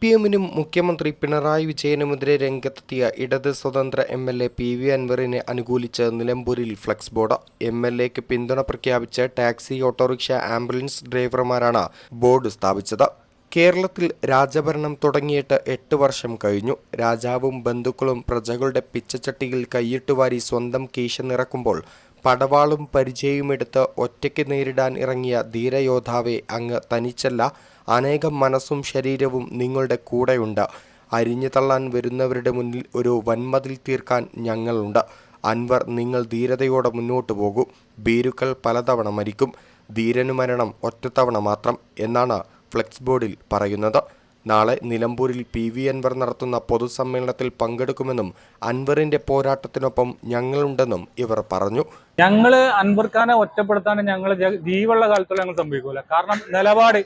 P എമ്മിനും മുഖ്യമന്ത്രി പിണറായി വിജയനുമെതിരെ രംഗത്തെത്തിയ ഇടത് സ്വതന്ത്ര M L A P V അൻവറിനെ അനുകൂലിച്ച് നിലമ്പൂരിൽ ഫ്ലക്സ് ബോർഡ്. എം എൽ എക്ക് പിന്തുണ പ്രഖ്യാപിച്ച് ടാക്സി ഓട്ടോറിക്ഷ ആംബുലൻസ് ഡ്രൈവർമാരാണ് ബോർഡ് സ്ഥാപിച്ചത്. കേരളത്തിൽ രാജഭരണം തുടങ്ങിയിട്ട് എട്ട് വർഷം കഴിഞ്ഞു. രാജാവും ബന്ധുക്കളും പ്രജകളുടെ പിച്ചച്ചട്ടിയിൽ കൈയിട്ടുവാരി സ്വന്തം കീശ നിറക്കുമ്പോൾ പടവാളും പരിചയവുമെടുത്ത് ഒറ്റയ്ക്ക് നേരിടാൻ ഇറങ്ങിയ ധീരയോദ്ധാവെ അങ്ങ് തനിച്ചല്ല അനേകം മനസ്സും ശരീരവും നിങ്ങളുടെ കൂടെയുണ്ട്. അരിഞ്ഞു തള്ളാൻ വരുന്നവരുടെ മുന്നിൽ ഒരു വൻമതിൽ തീർക്കാൻ ഞങ്ങളുണ്ട്. അൻവർ നിങ്ങൾ ധീരതയോടെ മുന്നോട്ടു പോകൂ. ഭീരുക്കൾ പലതവണ മരിക്കും. ധീരനു മരണം ഒറ്റത്തവണ മാത്രം എന്നാണ് ഫ്ലെക്സ് ബോർഡിൽ പറയുന്നത്. നാളെ നിലമ്പൂരിൽ പി വി അൻവർ നടത്തുന്ന പൊതുസമ്മേളനത്തിൽ പങ്കെടുക്കുമെന്നും അൻവറിന്റെ പോരാട്ടത്തിനൊപ്പം ഞങ്ങളുണ്ടെന്നും ഇവർ പറഞ്ഞു. ഞങ്ങൾ അൻവർഖാനെ ഒറ്റപ്പെടുത്താൻ ഞങ്ങൾ ജീവുള്ള കാലത്തോളം ഞങ്ങൾ സംഭവിക്കൂല. കാരണം നിലപാട്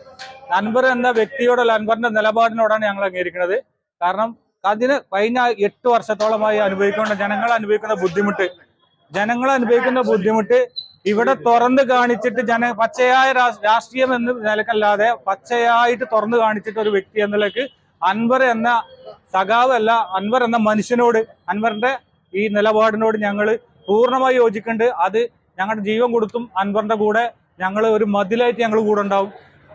അൻവർ എന്ന വ്യക്തിയോടുള്ള അൻവറിന്റെ നിലപാടിനോടാണ് ഞങ്ങൾ അംഗീകരിക്കുന്നത്. കാരണം അതിന് കഴിഞ്ഞ എട്ട് വർഷത്തോളമായി അനുഭവിക്കേണ്ട ജനങ്ങൾ അനുഭവിക്കുന്ന ബുദ്ധിമുട്ട് ജനങ്ങൾ അനുഭവിക്കുന്ന ബുദ്ധിമുട്ട് ഇവിടെ തുറന്ന് കാണിച്ചിട്ട് ജന പച്ചയായ രാഷ്ട്രീയം എന്ന നിലക്കല്ലാതെ പച്ചയായിട്ട് തുറന്നു കാണിച്ചിട്ട് ഒരു വ്യക്തി എന്ന നിലയ്ക്ക് അൻവർ എന്ന സഖാവ് അല്ല അൻവർ എന്ന മനുഷ്യനോട് അൻവറിന്റെ ഈ നിലപാടിനോട് ഞങ്ങൾ പൂർണമായി യോജിക്കുന്നുണ്ട്. അത് ഞങ്ങളുടെ ജീവൻ കൊടുത്തും അൻവറിന്റെ കൂടെ ഞങ്ങൾ ഒരു മതിലായിട്ട് ഞങ്ങൾ കൂടെ ഉണ്ടാവും.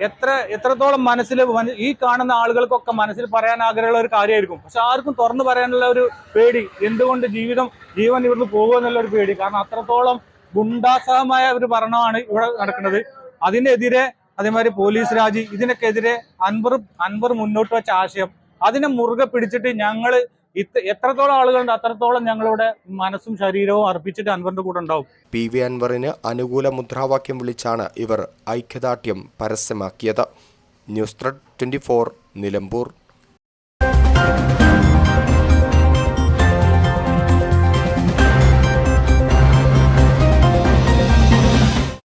എത്ര എത്രത്തോളം മനസ്സിൽ ഈ കാണുന്ന ആളുകൾക്കൊക്കെ മനസ്സിൽ പറയാൻ ആഗ്രഹമുള്ള ഒരു കാര്യമായിരിക്കും. പക്ഷെ ആർക്കും തുറന്നു പറയാനുള്ള ഒരു പേടി. എന്തുകൊണ്ട് ജീവിതം ജീവൻ ഇവിടുന്ന് പോകുമെന്നുള്ള ഒരു പേടി. കാരണം അത്രത്തോളം ഗുണ്ടാസഹമായ ഒരു ഭരണമാണ് ഇവിടെ നടക്കുന്നത്. അതിനെതിരെ അതേമാതിരി പോലീസ് രാജി ഇതിനൊക്കെതിരെ അൻവർ അൻവർ മുന്നോട്ട് വെച്ച ആശയം. അതിനെ മുറുകെ പിടിച്ചിട്ട് ഞങ്ങൾ എത്രത്തോളം ആളുകളുണ്ട് അത്രത്തോളം ഞങ്ങളുടെ മനസ്സും ശരീരവും അർപ്പിച്ചിട്ട് അൻവറിന്റെ കൂടെ ഉണ്ടാവും. പി വി അൻവറിന് അനുകൂല മുദ്രാവാക്യം വിളിച്ചാണ് ഇവർ ഐക്യദാർഢ്യം പരസ്യമാക്കിയത്. News thread twenty Nilambur.